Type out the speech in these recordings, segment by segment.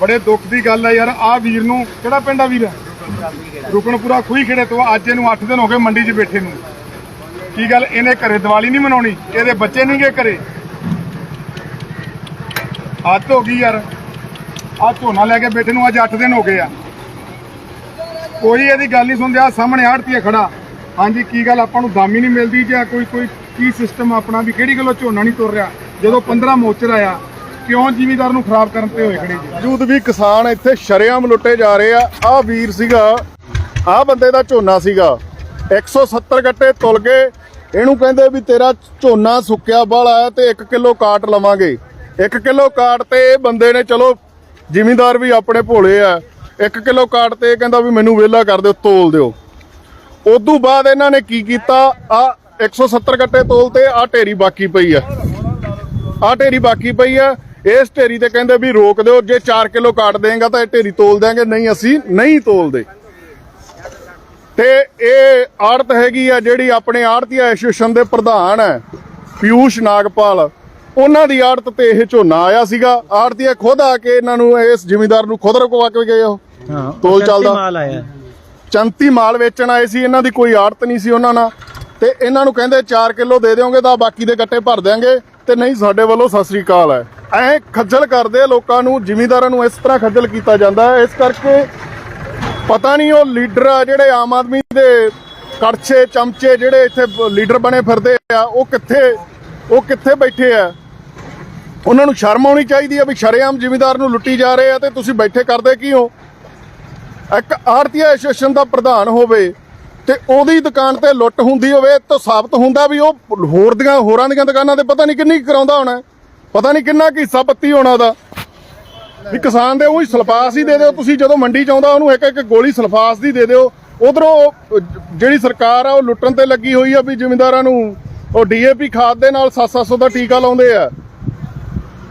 ਬੜੇ ਦੁੱਖ ਦੀ ਗੱਲ ਹੈ ਯਾਰ ਆ ਵੀਰ ਨੂੰ ਕਿਹੜਾ ਪਿੰਡ ਆ ਵੀਰ? ਰੁਕਣਪੁਰਾ ਖੂਹੀ ਖੇੜੇ ਤੋਂ ਅੱਜ ਇਹਨੂੰ 8 ਦਿਨ ਹੋ ਗਏ ਮੰਡੀ 'ਚ ਬੈਠੇ ਨੂੰ। ਕੀ ਗੱਲ, ਇਹਨੇ ਘਰੇ ਦੀਵਾਲੀ ਨਹੀਂ ਮਨਾਉਣੀ? ਇਹਦੇ ਬੱਚੇ ਨਹੀਂ ਗਏ ਘਰੇ? ਹੱਦ ਹੋ ਗਈ ਯਾਰ। ਆ ਝੋਨਾ ਲੈ ਕੇ ਬੈਠੇ ਨੂੰ ਅੱਜ 8 ਦਿਨ ਹੋ ਗਏ ਆ। ਕੋਈ ਇਹਦੀ ਗੱਲ ਨਹੀਂ ਸੁਣਦੇ ਆ ਸਾਹਮਣੇ ਆੜਤੀਏ ਖੜਾ। ਹਾਂਜੀ, ਕੀ ਗੱਲ, ਆਪਾਂ ਨੂੰ ਦਾਮੀ ਨਹੀਂ ਮਿਲਦੀ ਜਾਂ ਕੋਈ ਕੋਈ ਕੀ ਸਿਸਟਮ ਆਪਣਾ ਵੀ ਕਿਹੜੀ ਗੱਲੋਂ ਝੋਨਾ ਨਹੀਂ ਤੁਰ ਰਿਹਾ? ਜਦੋਂ 15 ਮੋਚਰ ਆਇਆ ਕਿਉਂ ਜ਼ਿਮੀਦਾਰ ਨੂੰ ਖਰਾਬ ਕਰਨ ਤੇ ਹੋਏ ਖੜੇ ਜੀ? ਬਾਵਜੂਦ ਵੀ ਕਿਸਾਨ ਇੱਥੇ ਸ਼ਰੇਆਮ ਲੁੱਟੇ ਜਾ ਰਹੇ ਆ। ਆ ਵੀਰ ਸੀਗਾ, ਆ ਬੰਦੇ ਦਾ ਝੋਨਾ ਸੀਗਾ। 170 ਗੱਟੇ ਤੁਲ ਗਏ। ਇਹਨੂੰ ਕਹਿੰਦੇ ਵੀ ਤੇਰਾ ਝੋਨਾ ਸੁੱਕਿਆ ਬਾਲਾ ਹੈ ਤੇ 1 ਕਿਲੋ ਕਾਟ ਲਵਾਂਗੇ। 1 ਕਿਲੋ ਕਾਟ ਤੇ ਇਹ ਬੰਦੇ ਨੇ, ਚਲੋ, ਜ਼ਿਮੀਂਦਾਰ ਵੀ ਆਪਣੇ ਭੋਲੇ ਆ। 1 ਕਿਲੋ ਕਾਟ ਤੇ ਇਹ ਕਹਿੰਦਾ ਵੀ ਮੈਨੂੰ ਵਿਹਲਾ ਕਰ ਦਿਓ, ਤੋਲ ਦਿਓ। ਉਦੋਂ ਬਾਅਦ ਇਹਨਾਂ ਨੇ ਕੀ ਕੀਤਾ? ਆ 170 ਗੱਟੇ ਤੋਲ ਤੇ ਆ ਢੇਰੀ ਬਾਕੀ ਪਈ ਆ। ਆ ਢੇਰੀ ਬਾਕੀ ਪਈ ਆ। ਇਸ ਢੇਰੀ ਤੇ ਕਹਿੰਦੇ ਵੀ ਰੋਕ ਦਿਓ ਜੇ 4 ਕਿਲੋ ਕਾਟ ਦੇਗਾ ਤਾਂ ਇਹ ਢੇਰੀ ਤੋਲ ਦਿਆਂਗੇ ਨਹੀਂ ਅਸੀਂ ਨਹੀਂ ਤੋਲਦੇ। ਤੇ ਇਹ ਆੜਤ ਹੈਗੀ ਆ ਜਿਹੜੀ ਆਪਣੇ ਆੜਤੀ ਐਸੋਸੀਏਸ਼ਨ ਦੇ ਪ੍ਰਧਾਨ ਹੈ ਪਿਊਸ਼ ਨਾਗਪਾਲ। ਉਹਨਾਂ ਦੀ ਆੜਤ ਤੇ ਇਹ ਝੋਨਾ ਆਇਆ ਸੀਗਾ। ਆੜਤੀਏ ਖੁਦ ਆ ਕੇ ਇਹਨਾਂ ਨੂੰ ਇਸ ਜ਼ਿਮੀਂਦਾਰ ਨੂੰ ਖੁਦ ਰੁਕਵਾ ਕੇ ਗਏ ਉਹ। ਤੋਲ ਚੱਲਦਾ। ਮਾਲ ਆਇਆ। ਚੰਤੀ ਮਾਲ ਵੇਚਣ ਆਏ ਸੀ ਇਹਨਾਂ ਦੀ ਕੋਈ ਆੜਤ ਨਹੀਂ ਸੀ ਉਹਨਾਂ ਨਾਲ। ਤੇ ਇਹਨਾਂ ਨੂੰ ਕਹਿੰਦੇ 4 ਕਿਲੋ ਦੇ ਦਿਓਗੇ ਤਾਂ ਬਾਕੀ ਦੇ ਗੱਟੇ ਭਰ ਦਿਆਂਗੇ। ਤੇ ਨਹੀਂ, ਸਾਡੇ ਵੱਲੋਂ ਸਤਿ ਸ੍ਰੀ ਅਕਾਲ ਹੈ। ਐ ਖੱਜਲ ਕਰਦੇ ਆ ਲੋਕਾਂ ਨੂੰ, ਜ਼ਿਮੀਂਦਾਰਾਂ ਨੂੰ ਇਸ ਤਰ੍ਹਾਂ ਖੱਜਲ ਕੀਤਾ ਜਾਂਦਾ ਹੈ। ਇਸ ਕਰਕੇ ਪਤਾ ਨਹੀਂ ਉਹ ਲੀਡਰ ਆ ਜਿਹੜੇ ਆਮ ਆਦਮੀ ਦੇ ਕੜਛੇ, ਚਮਚੇ ਜਿਹੜੇ ਇੱਥੇ ਲੀਡਰ ਬਣੇ ਫਿਰਦੇ ਆ, ਉਹ ਕਿੱਥੇ ਉਹ ਕਿੱਥੇ ਬੈਠੇ ਆ? ਉਹਨਾਂ ਨੂੰ ਸ਼ਰਮ ਆਉਣੀ ਚਾਹੀਦੀ ਆ ਵੀ ਸ਼ਰੇਆਮ ਜ਼ਿਮੀਂਦਾਰ ਨੂੰ ਲੁੱਟੀ ਜਾ ਰਹੇ ਆ ਤੇ ਤੁਸੀਂ ਬੈਠੇ ਕਰਦੇ ਕੀ ਹੋ ਇੱਕ ਆੜਤੀ ਐਸੋਸੀਏਸ਼ਨ ਦਾ ਪ੍ਰਧਾਨ ਹੋਵੇ ਤੇ ਉਹਦੀ ਦੁਕਾਨ ਤੇ ਲੁੱਟ ਹੁੰਦੀ ਹੋਵੇ ਤਾਂ ਸਾਬਤ ਹੁੰਦਾ ਵੀ ਉਹ ਹੋਰ ਦੀਆਂ ਹੋਰਾਂ ਦੀਆਂ ਦੁਕਾਨਾਂ ਤੇ ਪਤਾ ਨਹੀਂ ਕਿੰਨੀ ਕੁ ਕਰਾਉਂਦਾ ਹੋਣਾ ਪਤਾ ਨਹੀਂ ਕਿੰਨਾ ਕੁ ਹਿੱਸਾ ਪੱਤੀ ਹੋਣਾ ਉਹਦਾ। ਵੀ ਕਿਸਾਨ ਦੇ ਉਹੀ ਸਲਫਾਸ ਹੀ ਦੇ ਦਿਓ। ਤੁਸੀਂ ਜਦੋਂ ਮੰਡੀ ਚ ਆਉਂਦਾ, ਉਹਨੂੰ ਇੱਕ ਇੱਕ ਗੋਲੀ ਸਲਫਾਸ ਦੀ ਦੇ ਦਿਓ। ਉਧਰੋਂ ਜਿਹੜੀ ਸਰਕਾਰ ਆ, ਉਹ ਲੁੱਟਣ ਤੇ ਲੱਗੀ ਹੋਈ ਆ ਵੀ ਜ਼ਿਮੀਂਦਾਰਾਂ ਨੂੰ ਉਹ ਡੀਏਪੀ ਖਾਦ ਦੇ ਨਾਲ 7-700 ਦਾ ਟੀਕਾ ਲਾਉਂਦੇ ਆ।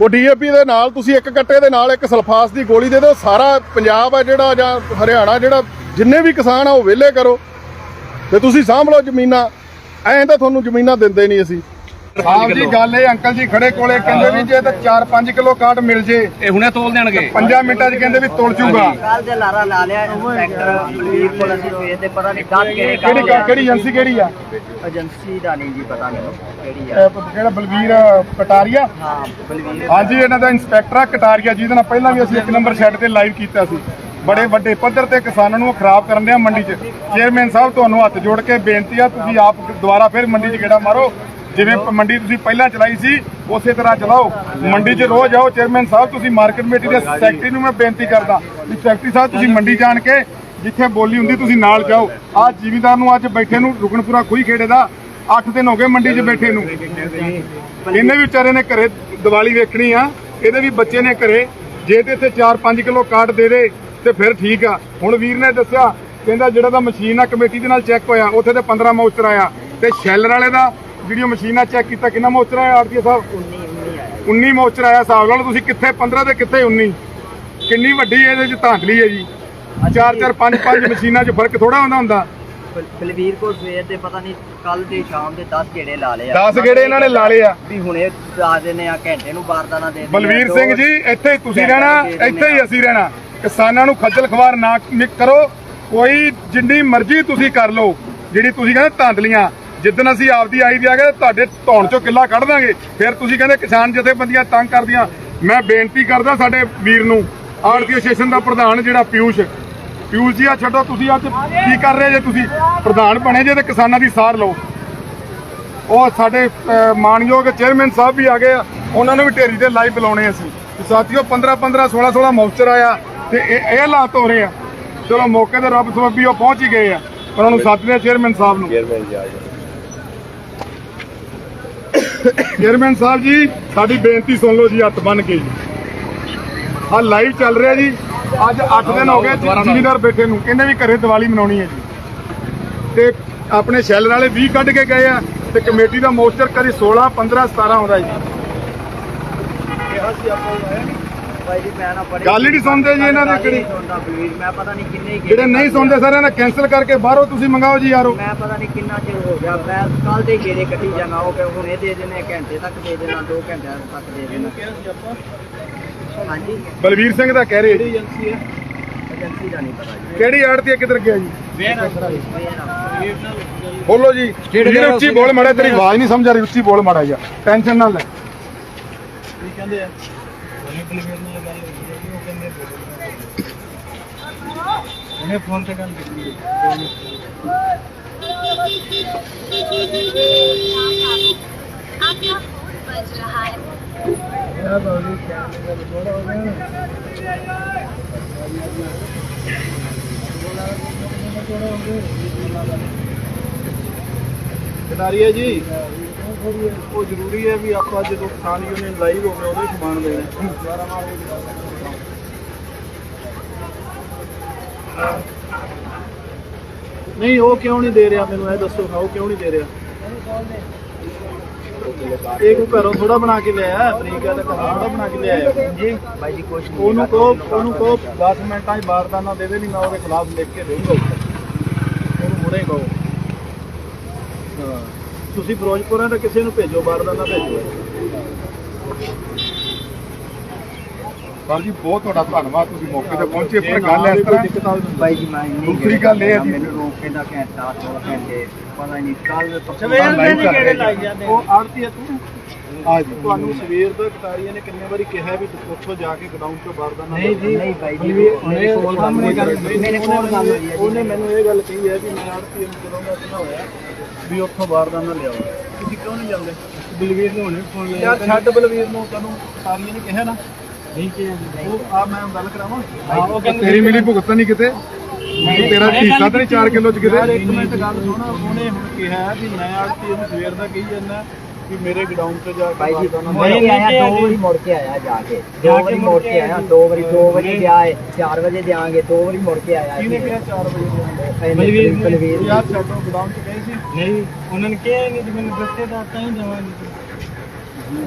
ਉਹ ਡੀਏਪੀ ਦੇ ਨਾਲ ਤੁਸੀਂ ਇੱਕ ਕੱਟੇ ਦੇ ਨਾਲ ਇੱਕ ਸਲਫਾਸ ਦੀ ਗੋਲੀ ਦੇ ਦਿਓ। ਸਾਰਾ ਪੰਜਾਬ ਆ ਜਿਹੜਾ ਜਾਂ ਹਰਿਆਣਾ ਜਿਹੜਾ ਜਿੰਨੇ ਵੀ ਕਿਸਾਨ ਆ, ਉਹ ਵਿਹਲੇ ਕਰੋ। ਤੇ ਤੁਸੀਂ ਸਾਂਭ ਲਓ ਜ਼ਮੀਨਾਂ। ਐਂ ਤਾਂ ਤੁਹਾਨੂੰ ਜ਼ਮੀਨਾਂ ਦਿੰਦੇ ਨਹੀਂ ਅਸੀਂ। ਆਪ ਜੀ ਗੱਲ ਇਹ ਅੰਕਲ ਜੀ ਖੜੇ ਕੋਲੇ ਕਹਿੰਦੇ ਵੀ ਜੇ ਤਾਂ 4-5 ਕਿਲੋ ਕਾਟ ਮਿਲ ਜੇ ਇਹ ਹੁਣੇ ਤੋਲ ਦੇਣਗੇ। 5 ਮਿੰਟਾਂ 'ਚ ਕਹਿੰਦੇ ਵੀ ਤੁਲ ਜੂਗਾ। ਕੱਲ ਦੇ ਲਾਰਾ ਲਾ ਲਿਆ ਇੰਸਪੈਕਟਰ ਬਲਵੀਰ ਕੋਲ ਅਸੀਂ ਸਵੇਰ ਦੇ ਪਤਾ ਨਹੀਂ ਦਸ ਕਿਹੜੇ ਕਿਹੜੀ ਕਿਹੜੀ ਏਜੰਸੀ ਕਿਹੜੀ ਆ? ਏਜੰਸੀ ਦਾ ਨਹੀਂ ਜੀ ਪਤਾ ਮੈਨੂੰ ਕਿਹੜੀ ਆ। ਇਹ ਜਿਹੜਾ ਬਲਵੀਰ ਕਟਾਰੀਆ? ਹਾਂ ਬਲਵੀਰ ਹਾਂਜੀ ਇਹਨਾਂ ਦਾ ਇੰਸਪੈਕਟਰ ਆ ਕਟਾਰੀਆ ਜਿਹਦੇ ਨਾਲ ਪਹਿਲਾਂ ਵੀ ਅਸੀਂ ਇੱਕ ਨੰਬਰ ਸ਼ੈੱਡ ਤੇ ਲਾਈਵ ਕੀਤਾ ਸੀ। ਬੜੇ ਵੱਡੇ ਪੱਧਰ ਤੇ ਕਿਸਾਨਾਂ ਨੂੰ ਉਹ ਖਰਾਬ ਕਰਨ ਦੇ ਮੰਡੀ 'ਚ। ਚੇਅਰਮੈਨ ਸਾਹਿਬ, ਤੁਹਾਨੂੰ ਹੱਥ ਜੋੜ ਕੇ ਬੇਨਤੀ ਆ, ਤੁਸੀਂ ਆਪ ਦੁਬਾਰਾ ਫਿਰ ਮੰਡੀ 'ਚ ਗੇੜਾ ਮਾਰੋ। ਜਿਵੇਂ ਮੰਡੀ ਤੁਸੀਂ ਪਹਿਲਾਂ ਚਲਾਈ ਸੀ, ਉਸੇ ਤਰ੍ਹਾਂ ਚਲਾਓ। ਮੰਡੀ 'ਚ ਰੋਜ਼ ਆਓ। ਚੇਅਰਮੈਨ ਸਾਹਿਬ, ਤੁਸੀਂ ਮਾਰਕੀਟ ਕਮੇਟੀ ਦੇ ਸੈਕਟਰੀ ਨੂੰ ਮੈਂ ਬੇਨਤੀ ਕਰਦਾ ਵੀ ਸੈਕਟਰੀ ਸਾਹਿਬ, ਤੁਸੀਂ ਮੰਡੀ ਜਾਣ ਕੇ ਜਿੱਥੇ ਬੋਲੀ ਹੁੰਦੀ, ਤੁਸੀਂ ਨਾਲ ਜਾਓ। ਆ ਜ਼ਿਮੀਦਾਰ ਨੂੰ ਅੱਜ ਬੈਠੇ ਨੂੰ ਰੁਕਣਪੁਰਾ ਖੂਹੀ ਖੇੜੇ ਦਾ 8 ਦਿਨ ਹੋ ਗਏ ਮੰਡੀ 'ਚ ਬੈਠੇ ਨੂੰ। ਇਹਨੇ ਵੀ ਵਿਚਾਰੇ ਨੇ ਘਰੇ ਦੀਵਾਲੀ ਵੇਖਣੀ ਆ। ਇਹਦੇ ਵੀ ਬੱਚੇ ਨੇ ਘਰੇ। ਜੇ ਤੇ ਇੱਥੇ 4-5 ਕਿਲੋ ਕਾਟ ਦੇ ਦੇ ਤੇ ਫਿਰ ਠੀਕ ਆ। ਹੁਣ ਵੀਰ ਨੇ ਦੱਸਿਆ ਕਹਿੰਦਾ ਜਿਹੜਾ ਦਾ ਮਸ਼ੀਨ ਆ ਕਮੇਟੀ ਦੇ ਨਾਲ ਚੈੱਕ ਹੋਇਆ ਉੱਥੇ ਤੇ 15 ਮੋਸਟਰ ਆਇਆ। ਤੇ ਸ਼ੈਲਰ ਵਾਲੇ ਦਾ ਵੀਡੀਓ ਮਸ਼ੀਨ ਚੈੱਕ ਕੀਤਾ ਕਿੰਨਾ ਮੋਸਟਰ ਆਇਆ ਆਰਤੀ ਸਾਹਿਬ? 19 ਮੋਸਟਰ ਆਇਆ। ਹਿਸਾਬ ਨਾਲ ਤੁਸੀਂ ਕਿੱਥੇ 15 ਤੇ ਕਿੱਥੇ 19 ਕਿੰਨੀ ਵੱਡੀ ਇਹਦੇ ਚ ਧਾਂਦਲੀ ਹੈ ਜੀ। 4-4 5-5 ਮਸ਼ੀਨਾਂ 'ਚ ਫ਼ਰਕ ਥੋੜਾ ਹੁੰਦਾ ਹੁੰਦਾ। ਬਲ- ਬਲਵੀਰ ਕੋਲ ਸਵੇਰ ਦੇ ਪਤਾ ਨਹੀਂ ਕੱਲ ਦੇ ਸ਼ਾਮ ਦੇ 10 ਗੇੜੇ ਲਾ ਲਏ 10 ਗੇੜੇ ਇਹਨਾਂ ਨੇ ਲਾ ਲਏ ਆ। ਵੀ ਹੁਣੇ ਆ ਦਿੰਦੇ ਆ ਘੰਟੇ ਨੂੰ ਬਾਰਦਾਨਾ ਦੇ ਆ, ਬਲਵੀਰ ਸਿੰਘ ਜੀ ਇੱਥੇ ਤੁਸੀਂ ਰਹਿਣਾ ਇੱਥੇ ਹੀ ਅਸੀਂ ਰਹਿਣਾ। ਕਿਸਾਨਾਂ ਨੂੰ ਖੱਜਲ ਖਵਾਰ ਨਾ ਕਰੋ। ਕੋਈ ਜਿੰਨੀ ਮਰਜ਼ੀ ਤੁਸੀਂ ਕਰ ਲਓ, ਜਿਹੜੀ ਤੁਸੀਂ ਕਹਿੰਦੇ ਧਾਂਦਲੀਆਂ। ਜਿੱਦਣ ਅਸੀਂ ਆਪਦੀ ਆਈ ਦੀ ਆ ਗਏ, ਤੁਹਾਡੇ ਧੌਣ ਚੋਂ ਕਿੱਲਾ ਕੱਢ ਦਾਂਗੇ। ਫਿਰ ਤੁਸੀਂ ਕਹਿੰਦੇ ਕਿਸਾਨ ਜਥੇਬੰਦੀਆਂ ਤੰਗ ਕਰਦੀਆਂ। ਮੈਂ ਬੇਨਤੀ ਕਰਦਾ ਸਾਡੇ ਵੀਰ ਨੂੰ ਆੜਤੀ ਐਸੋਸੀਏਸ਼ਨ ਦਾ ਪ੍ਰਧਾਨ ਜਿਹੜਾ ਪਿਊਸ਼। ਪਿਊਸ਼ ਜੀ, ਆ ਛੱਡੋ, ਤੁਸੀਂ ਅੱਜ ਕੀ ਕਰ ਰਹੇ ਜੇ ਤੁਸੀਂ? ਪ੍ਰਧਾਨ ਬਣੇ ਜੇ ਤੇ ਕਿਸਾਨਾਂ ਦੀ ਸਾਰ ਲਓ। ਉਹ ਸਾਡੇ ਮਾਨਯੋਗ ਚੇਅਰਮੈਨ ਸਾਹਿਬ ਵੀ ਆ ਗਏ ਆ। ਉਹਨਾਂ ਨੂੰ ਵੀ ਢੇਰੀ ਤੇ ਲਾਈਵ ਬੁਲਾਉਣੇ ਅਸੀਂ। ਸਾਥੀਓ 15 15 16 16 ਮੌਚਰ ਆਇਆ। ਤੇ ਇਹ ਇਹ ਹਾਲਾਤ ਹੋ ਰਹੇ ਆ। ਚਲੋ ਮੌਕੇ ਤੇ ਰੱਬ ਸਬੱਬੀ ਉਹ ਪਹੁੰਚ ਹੀ ਗਏ ਆ ਉਹਨਾਂ ਨੂੰ ਸੱਦਦੇ ਆ ਚੇਅਰਮੈਨ ਸਾਹਿਬ ਨੂੰ। ਚੇਅਰਮੈਨ ਸਾਹਿਬ ਜੀ ਸਾਡੀ ਬੇਨਤੀ ਸੁਣ ਲਓ ਜੀ ਹੱਥ ਬੰਨ ਕੇ ਜੀ। ਆ ਲਾਈਵ ਚੱਲ ਰਿਹਾ ਜੀ। ਅੱਜ 8 ਦਿਨ ਹੋ ਗਏ ਜ਼ਿਮੀਦਾਰ ਬੈਠੇ ਨੂੰ। ਕਹਿੰਦੇ ਵੀ ਘਰੇ ਦੀਵਾਲੀ ਮਨਾਉਣੀ ਹੈ ਜੀ। ਤੇ ਆਪਣੇ ਸ਼ੈਲਰ ਵਾਲੇ 20 ਕੱਢ ਕੇ ਗਏ ਆ ਤੇ ਕਮੇਟੀ ਦਾ ਮੋਸਟਰ ਕਰੀ 16 15 17 ਆਉਂਦਾ ਜੀ। ਭਾਈ ਜੀ ਮੈਂ ਨਾ ਬੜੇ ਗੱਲ ਹੀ ਨਹੀਂ ਸੁਣਦੇ ਜੀ ਇਹਨਾਂ ਦੀ ਕਿਹੜੀ ਸੁਣਦਾ ਬਲਵੀਰ ਮੈਂ ਪਤਾ ਨਹੀਂ ਕਿੰਨੇ ਜਿਹੜੇ ਨਹੀਂ ਸੁਣਦੇ ਸਾਰਿਆਂ ਨੇ ਕੈਨਸਲ ਕਰਕੇ ਬਾਹਰੋਂ ਤੁਸੀਂ ਮੰਗਾਓ ਜੀ ਯਾਰੋ। ਮੈਂ ਪਤਾ ਨਹੀਂ ਕਿੰਨਾ ਚਿਰ ਹੋ ਗਿਆ ਮੈਂ ਕੱਲ ਦੇ ਗੇੜੇ ਕੱਢੀ ਜਾਣਾ ਉਹ ਕਿ ਹੁਣੇ ਦੇ ਦੇਣੇ ਘੰਟੇ ਤੱਕ ਦੇ ਦੇਣਾ 2 ਘੰਟਿਆਂ ਤੱਕ ਦੇ ਦੇਣਾ। ਹਾਂਜੀ। ਬਲਵੀਰ ਸਿੰਘ ਦਾ ਕਹਿ ਰਹੇ। ਏਜੰਸੀ ਦਾ ਨਹੀਂ ਪਤਾ ਜੀ। ਕਿਹੜੀ ਆੜਤੀ ਹੈ ਕਿੱਧਰ ਗਿਆ ਜੀ? ਵੇਰ ਬੋਲੋ ਜੀ। ਵੀਰ ਉੱਚੀ ਬੋਲ ਮਾੜਾ ਤੇਰੀ ਆਵਾਜ਼ ਨਹੀਂ ਸਮਝ ਆ ਰਹੀ ਉੱਚੀ ਬੋਲ ਮਾੜਾ ਜਾ ਟੈਨਸ਼ਨ ਨਾ ਲੈ। आपका फोन बज रहा है ਕਟਾਰੀਆ ਜੀ। ਉਹ ਜ਼ਰੂਰੀ ਹੈ ਵੀ ਆਪਾਂ ਜਦੋਂ ਕਿਸਾਨ ਯੂਨੀਅਨ ਲਾਈਵ ਹੋਵੇ ਉਹਦੇ ਸਮਾਨ ਦੇਣਾ ਨਹੀਂ ਉਹ ਕਿਉਂ ਨਹੀਂ ਦੇ ਰਿਹਾ ਮੈਨੂੰ? ਇਹ ਦੱਸੋ ਹਾਂ ਉਹ ਕਿਉਂ ਨਹੀਂ ਦੇ ਰਿਹਾ? ਇਹ ਕੋ ਘਰੋਂ ਥੋੜਾ ਬਣਾ ਕੇ ਲਿਆਇਆ? ਅਮਰੀਕਾ ਦਾ ਘਰੋਂ ਥੋੜਾ ਬਣਾ ਕੇ ਲਿਆਇਆ? ਜੀ ਬਾਈ ਜੀ ਕੁਛ ਨਹੀਂ। ਉਹਨੂੰ ਕਹੋ ਉਹਨੂੰ ਕਹੋ 10 ਮਿੰਟਾਂ 'ਚ ਬਾਰਦਾਨਾ ਦੇ ਦੇ ਨਹੀਂ ਮੈਂ ਉਹਦੇ ਖਿਲਾਫ ਲਿਖ ਕੇ ਦੇਊਂਗਾ। ਉਹਨੂੰ ਹੁਣੇ ਕਹੋ। ਹਾਂ ਤੁਸੀਂ ਫਿਰੋਜ਼ਪੁਰ ਆ ਤਾਂ ਕਿਸੇ ਨੂੰ ਭੇਜੋ ਬਾਰਦਾਨਾ ਭੇਜੋ। ਸਰ ਜੀ ਬਹੁਤ ਤੁਹਾਡਾ ਧੰਨਵਾਦ ਤੁਸੀਂ ਮੌਕੇ ਤੇ ਪਹੁੰਚੇ ਪਰ ਗੱਲ ਇਸ ਤਰ੍ਹਾਂ ਬਾਈ ਜੀ ਮੈਂ ਨਹੀਂ ਦੂਸਰੀ ਗੱਲ ਇਹ ਹੈ ਜੀ- ਮੈਨੂੰ ਰੋਕ ਕੇ ਦਾ ਘੰਟਾ ਦੋ ਘੰਟੇ ਪਤਾ ਨਹੀਂ ਕੱਲ ਸਵੇਰ ਦੇ ਨੀ ਗੇੜੇ ਲਾਈ ਜਾਂਦੇ ਉਹ ਆੜਤੀ ਹੈ ਤੂੰ? ਤੁਹਾਨੂੰ ਸਵੇਰ ਦਾ ਕਟਾਰੀਆਂ ਨੇ ਕਿੰਨੇ ਵਾਰੀ ਕਿਹਾ ਵੀ ਤੂੰ ਉੱਥੋਂ ਜਾ ਕੇ ਗਡਾਊਨ ਤੋਂ ਬਾਰਦਾਨਾ ਨਹੀਂ ਜੀ ਨਹੀਂ ਬਾਈ ਜੀ ਮੇਰੇ ਕੋਲ ਗੱਲ ਹੋਈ ਹੈ। ਮੇਰੇ ਕੋਲ ਗੱਲ ਹੋਈ ਹੈ ਉਹਨੇ ਜੀ ਮੈਨੂੰ ਇਹ ਗੱਲ ਕਹੀ ਹੈ ਵੀ ਮੈਂ ਆੜਤੀ ਨੂੰ ਜਦੋਂ ਮੈਂ ਸੁਣਾ ਹੋਇਆ ਵੀ ਉੱਥੋਂ ਬਾਰਦਾਨਾ ਲਿਆਓ। ਤੁਸੀਂ ਕਿਉਂ ਨਹੀਂ ਜਾਂਦੇ? ਬਲਵੀਰ ਨੂੰ ਹੁਣੇ ਫੋਨ ਲਿਆ ਯਾਰ ਛੱਡ ਬਲਵੀਰ ਨੂੰ ਤੈਨੂੰ ਸਾਰੀਆਂ ਨੇ ਕਿਹਾ ਨਾ। ਨਹੀਂ ਕਿਹਾ ਉਹ ਆ ਮੈਂ ਗੱਲ ਕਰਾਵਾਂ? ਉਹ ਤੇਰੀ ਮਿਲੀ ਭੁਗਤ ਨਹੀਂ ਕਿਤੇ? ਤੇਰਾ ਹਿੱਸਾ ਤਾਂ ਨਹੀਂ 4 ਕਿਲੋ ਚ ਯਾਰ ਕਿਤੇ ਇੱਕ ਮਿੰਟ ਗੱਲ ਸੁਣ ਉਹਨੇ ਹੁਣ ਕਿਹਾ ਵੀ ਮੈਂ ਆੜਤੀ ਨੂੰ ਸਵੇਰ ਦਾ ਕਹੀ ਜਾਂਦਾ। ਵੀ ਮੇਰੇ ਗਡਾਊਨ ਤੇ ਜਾ ਕੇ ਬਾਈ ਜੀ ਮੁੜ ਕੇ ਆਇਆ ਦੋ ਵਾਰੀ ਮੁੜ ਕੇ ਆਇਆ ਜਾ ਕੇ। ਦੋ ਵਾਰੀ ਮੁੜ ਕੇ ਆਇਆ ਦੋ ਵਾਰੀ ਦੋ ਵਜੇ ਗਿਆ ਹੈ 4 ਵਜੇ ਦਿਆਂਗੇ ਦੋ ਵਾਰੀ ਮੁੜ ਕੇ ਆਇਆ ਕਿਹਨੇ ਕਿਹਾ 4 ਵਜੇ ਦੇ ਆਉਂਦੇ? ਬਲਵੀਰ ਬਲਵੀਰ ਯਾਰ ਛੱਡੋ ਗਡਾਊਨ ਚ ਗਏ ਸੀ। ਨਹੀਂ ਉਹਨਾਂ ਨੇ ਕਿਹਾ ਨਹੀਂ ਤੇ ਮੈਨੂੰ ਦੱਸੇ ਤਾਂ ਤਾਂ ਹੀ ਜਾਵਾਂਗੇ।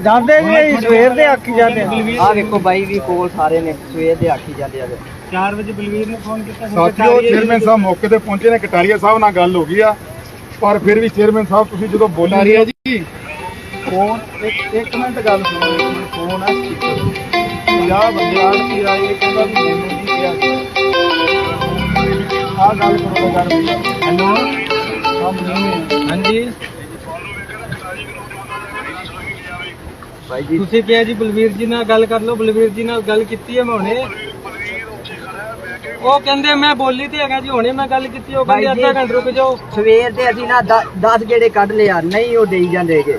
ਜਾਂਦੇ ਜੀ ਸਵੇਰ ਦੇ ਆਖੀ ਜਾਂਦੇ ਆ। ਵੇਖੋ ਬਾਈ ਵੀ ਕੋਲ ਸਾਰੇ ਨੇ ਸਵੇਰ ਦੇ ਆਖੀ ਜਾਂਦੇ ਆ 4 ਵਜੇ ਬਲਵੀਰ ਨੇ ਫੋਨ ਕੀਤਾ ਸਾਥੀਓ ਚੇਅਰਮੈਨ ਸਾਹਿਬ ਮੌਕੇ ਤੇ ਪਹੁੰਚੇ ਨੇ ਕਟਾਰੀਆ ਸਾਹਿਬ ਨਾਲ ਗੱਲ ਹੋ ਗਈ ਆ। ਪਰ ਫਿਰ ਵੀ ਚੇਅਰਮੈਨ ਸਾਹਿਬ ਤੁਸੀਂ ਜਦੋਂ ਬੋਲੀ ਕਟਾਰੀਆ ਜੀ ਫੋਨ ਇੱਕ ਇੱਕ ਮਿੰਟ ਗੱਲ ਸੁਣੋ ਇੱਕ ਮਿੰਟ ਫੋਨ ਆ ਪੰਜਾਹ ਬੰਦੇ ਕੀ ਆਏ ਇਹ ਕਹਿੰਦਾ ਵੀ ਮੈਨੂੰ ਨਹੀਂ ਕਿਹਾ ਆ ਗੱਲ ਕਰੋ ਗੱਲ ਹੈਲੋ? ਆ ਮੈਨੂੰ ਹਾਂਜੀ? ਬਾਈ ਜੀ। ਤੁਸੀਂ ਕਿਹਾ ਜੀ ਬਲਵੀਰ ਜੀ ਨਾਲ ਗੱਲ ਕਰ ਲਓ ਬਲਵੀਰ ਜੀ ਨਾਲ ਗੱਲ ਕੀਤੀ ਹੈ ਮੈਂ ਹੁਣੇ। ਉਹ ਕਹਿੰਦੇ ਮੈਂ ਬੋਲੀ ਤੇ ਹੈਗਾ ਜੀ ਹੁਣੇ ਮੈਂ ਗੱਲ ਕੀਤੀ ਉਹ ਕਹਿੰਦੇ ਜੀ। ਅੱਧਾ ਘੰਟਾ ਰੁਕ ਜਾਓ। ਸਵੇਰ ਦੇ ਅਸੀਂ ਨਾ 10 ਗੇੜੇ ਕੱਢ ਲਿਆ ਨਹੀਂ ਉਹ ਦੇਈ ਜਾਂਦੇਗੇ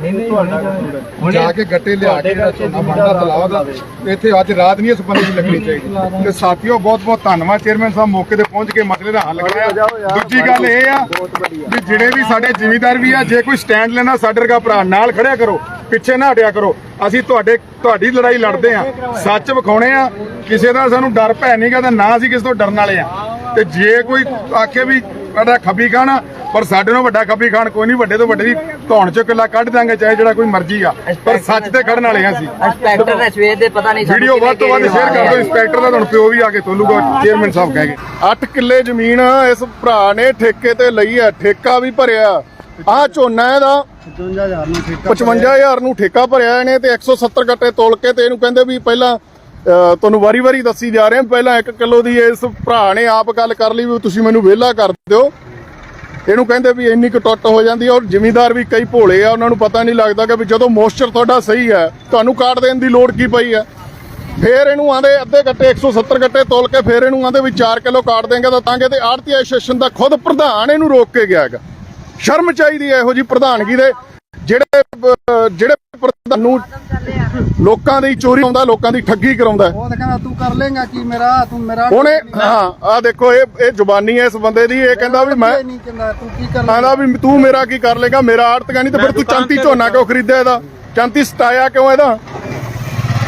ਨਹੀਂ ਨਹੀਂ ਤੁਹਾਡਾ ਹੁਣੇ ਕਸੂਰ ਹੈ। ਜਾ ਕੇ ਗੱਟੇ ਲਿਆ ਕੇ ਜਿਹੜਾ ਝੋਨਾ ਬਣਦਾ ਤਲਾਬ ਦਾ ਇੱਥੇ ਅੱਜ ਰਾਤ ਨਹੀਂ ਇਸ ਬੰਦੇ ਦੀ ਲੱਗਣੀ ਚਾਹੀਦੀ। ਤੇ ਸਾਥੀਓ ਬਹੁਤ ਬਹੁਤ ਧੰਨਵਾਦ। ਚੇਅਰਮੈਨ ਸਾਹਿਬ ਮੌਕੇ ਤੇ ਪਹੁੰਚ ਕੇ ਮਸਲੇ ਦਾ ਹੱਲ ਕਰਾਇਆ। ਦੂਜੀ ਗੱਲ ਇਹ ਆ ਵੀ ਜਿਹੜੇ ਵੀ ਸਾਡੇ ਜ਼ਿਮੀਦਾਰ ਵੀ ਆ ਜੇ ਕੋਈ ਸਟੈਂਡ ਲੈਣਾ ਸਾਡੇ ਵਰਗਾ ਭਰਾ ਨਾਲ ਖੜਿਆ ਕਰੋ ਪਿੱਛੇ ਨਾ ਹਟਿਆ ਕਰੋ। ਅਸੀਂ ਤੁਹਾਡੇ ਤੁਹਾਡੀ ਲੜਾਈ ਲੜਦੇ ਆ। ਸੱਚ ਵਿਖਾਉਣੇ ਆ। ਕਿਸੇ ਦਾ ਸਾਨੂੰ ਡਰ ਭੈ ਨਹੀਂਗਾ ਤੇ ਨਾ ਅਸੀਂ ਕਿਸੇ ਤੋਂ ਡਰਨ ਵਾਲੇ ਆ। ਤੇ ਜੇ ਕੋਈ ਆਖੇ ਵੀ ਸਾਡਾ ਖੱਬੀ ਖਾਣਾ ਪਰ ਸਾਡੇ ਨੂੰ ਵੱਡਾ ਖੱਬੀ ਖਾਨ ਕੋਈ ਨਹੀਂ ਵੱਡੇ ਤੋਂ ਵੱਡੇ ਦੀ ਧੌਣ ਚੋਂ ਕਿੱਲਾ ਕੱਢ ਦਾਂਗੇ ਚਾਹੇ ਜਿਹੜਾ ਕੋਈ ਮਰਜ਼ੀ ਆ ਪਰ ਸੱਚ ਤੇ ਖੜਨ ਵਾਲੇ ਆ ਅਸੀਂ। ਇੰਸਪੈਕਟਰ ਨੇ ਸਵੇਰ ਦੇ ਪਤਾ ਨਹੀਂ ਵੀਡੀਓ ਵੱਧ ਤੋਂ ਵੱਧ ਸ਼ੇਅਰ ਕਰ ਦਿਓ ਇੰਸਪੈਕਟਰ ਦਾ ਤੁਹਾਨੂੰ ਪਿਓ ਵੀ ਆ ਕੇ ਤੋਲੂਗਾ ਚੇਅਰਮੈਨ ਸਾਹਿਬ ਕਹਿ ਗਏ 8 ਕਿੱਲੇ ਜ਼ਮੀਨ ਇਸ ਭਰਾ ਨੇ ਠੇਕੇ ਤੇ ਲਈ ਹੈ ਠੇਕਾ ਵੀ ਭਰਿਆ। ਆਹ ਝੋਨਾ ਇਹਦਾ 55000 ਨੂੰ ਠੇਕਾ ਭਰਿਆ। ਇਹਨੇ ਤੇ 170 ਗੱਟੇ ਤੋਲ ਕੇ ਤੇ ਇਹਨੂੰ ਕਹਿੰਦੇ ਵੀ ਪਹਿਲਾਂ ਤੁਹਾਨੂੰ ਵਾਰੀ-ਵਾਰੀ ਦੱਸੀ ਜਾ ਰਹੇ ਹਾਂ ਪਹਿਲਾਂ 1 ਕਿਲੋ ਦੀ ਇਸ ਭਰਾ ਨੇ ਆਪ ਗੱਲ ਕਰ ਲਈ ਵੀ ਤੁਸੀਂ ਮੈਨੂੰ ਵਿਹਲਾ ਕਰ ਦਿਓ। ਇਹਨੂੰ ਕਹਿੰਦੇ ਵੀ ਇੰਨੀ ਕੁ ਟੁੱਟ ਹੋ ਜਾਂਦੀ ਹੈ ਔਰ ਜ਼ਿਮੀਂਦਾਰ ਵੀ ਕਈ ਭੋਲੇ ਆ, ਉਹਨਾਂ ਨੂੰ ਪਤਾ ਨਹੀਂ ਲੱਗਦਾ ਕਿ ਵੀ ਜਦੋਂ ਮੋਇਸਚਰ ਤੁਹਾਡਾ ਸਹੀ ਹੈ, ਤੁਹਾਨੂੰ ਕਾਟ ਦੇਣ ਦੀ ਲੋੜ ਕੀ ਪਈ ਹੈ? ਫੇਰ ਇਹਨੂੰ ਆਂਦੇ ਅੱਧੇ ਗੱਟੇ 170 ਗੱਟੇ ਤੋਲ ਕੇ ਫੇਰ ਇਹਨੂੰ ਆਂਦੇ ਵੀ 4 ਕਿਲੋ ਕਾਟ ਦੇਂਗੇ ਤਾਂ ਤਾਂਗੇ ਤੇ ਆੜਤੀ ਐਸੋਸੀਏਸ਼ਨ ਦਾ ਖੁਦ ਪ੍ਰਧਾਨ ਇਹਨੂੰ ਰੋਕ ਕੇ ਗਿਆ ਹੈਗਾ। ਸ਼ਰਮ ਚਾਹੀਦੀ ਹੈ ਇਹੋ ਜੀ ਪ੍ਰਧਾਨਗੀ ਦੇ। ਜਿਹੜੇ ਜਿਹੜੇ ਪ੍ਰਧਾਨ ਨੂੰ ਲੋਕਾਂ ਦੀ ਚੋਰੀ ਆਉਂਦਾ ਲੋਕਾਂ ਦੀ ਠੱਗੀ ਕਰਾਉਂਦਾ ਹੈ। ਉਹ ਤਾਂ ਕਹਿੰਦਾ ਤੂੰ ਕਰ ਲੇਗਾ ਕੀ ਮੇਰਾ? ਤੂੰ ਮੇਰਾ ਉਹਨੇ ਹਾਂ ਆ ਦੇਖੋ ਇਹ ਇਹ ਜ਼ੁਬਾਨੀ ਹੈ ਇਸ ਬੰਦੇ ਦੀ। ਇਹ ਕਹਿੰਦਾ ਵੀ ਮੈਂ ਨਹੀਂ ਕਹਿੰਦਾ ਤੂੰ ਕੀ ਕਰ ਕਹਿੰਦਾ ਵੀ ਤੂੰ ਮੇਰਾ ਕੀ ਕਰ ਲੇਗਾ? ਮੇਰਾ ਆੜਤਗਾ ਨਹੀਂ ਤੇ ਫਿਰ ਤੂੰ ਚੰਤੀ ਝੋਨਾ ਕਿਉਂ ਖਰੀਦਿਆ ਇਹਦਾ? ਚੰਤੀ ਸਟਾਇਆ ਕਿਉਂ ਇਹਦਾ?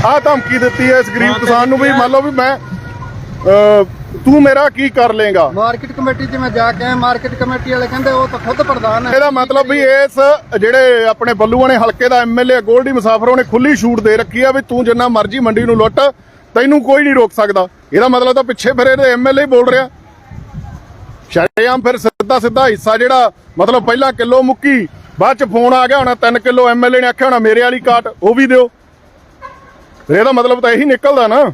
ਆਹ ਧਮਕੀ ਦਿੱਤੀ ਹੈ ਇਸ ਗਰੀਬ ਕਿਸਾਨ ਨੂੰ ਵੀ। ਮੰਨ ਲਓ ਵੀ ਮੈਂ ਅਹ, ਤੂੰ ਮੇਰਾ ਕੀ ਕਰ ਲੇਗਾ ਮਾਰਕੀਟ ਕਮੇਟੀ 'ਚ ਮੈਂ ਜਾ ਕੇ ਆਇਆ ਮਾਰਕੀਟ ਕਮੇਟੀ ਵਾਲੇ ਕਹਿੰਦੇ ਉਹ ਤਾਂ ਖੁਦ ਪ੍ਰਧਾਨ ਹੈ। ਇਹਦਾ ਮਤਲਬ ਵੀ ਇਸ ਜਿਹੜੇ ਆਪਣੇ ਬੱਲੂਆਣੇ ਹਲਕੇ ਦਾ ਐਮਐਲਏ ਗੋਲਡੀ ਮੁਸਾਫਰ ਉਹਨੇ ਖੁੱਲੀ ਛੂਟ ਦੇ ਰੱਖੀ ਆ ਵੀ ਤੂੰ ਜਿੰਨਾ ਮਰਜ਼ੀ ਮੰਡੀ ਨੂੰ ਲੁੱਟ ਤੈਨੂੰ ਕੋਈ ਨਹੀਂ ਰੋਕ ਸਕਦਾ। ਇਹਦਾ ਮਤਲਬ ਤਾਂ ਪਿੱਛੇ ਫਿਰ ਇਹਦੇ ਐਮਐਲਏ ਬੋਲ ਰਿਹਾ। ਸ਼ਰੇਆਮ ਫਿਰ ਸਿੱਧਾ ਸਿੱਧਾ ਹਿੱਸਾ ਜਿਹੜਾ ਮਤਲਬ ਪਹਿਲਾਂ ਕਿਲੋ ਮੁੱਕੀ ਬਾਅਦ ਚ ਫੋਨ ਆ ਗਿਆ ਹੋਣਾ 3 ਕਿਲੋ ਐਮਐਲਏ ਨੇ ਆਖਿਆ ਹੋਣਾ ਮੇਰੇ ਵਾਲੀ ਕਾਟ ਉਹ ਵੀ ਦਿਓ। ਇਹਦਾ ਮਤਲਬ ਤਾਂ ਇਹੀ ਨਿਕਲਦਾ ਨਾ।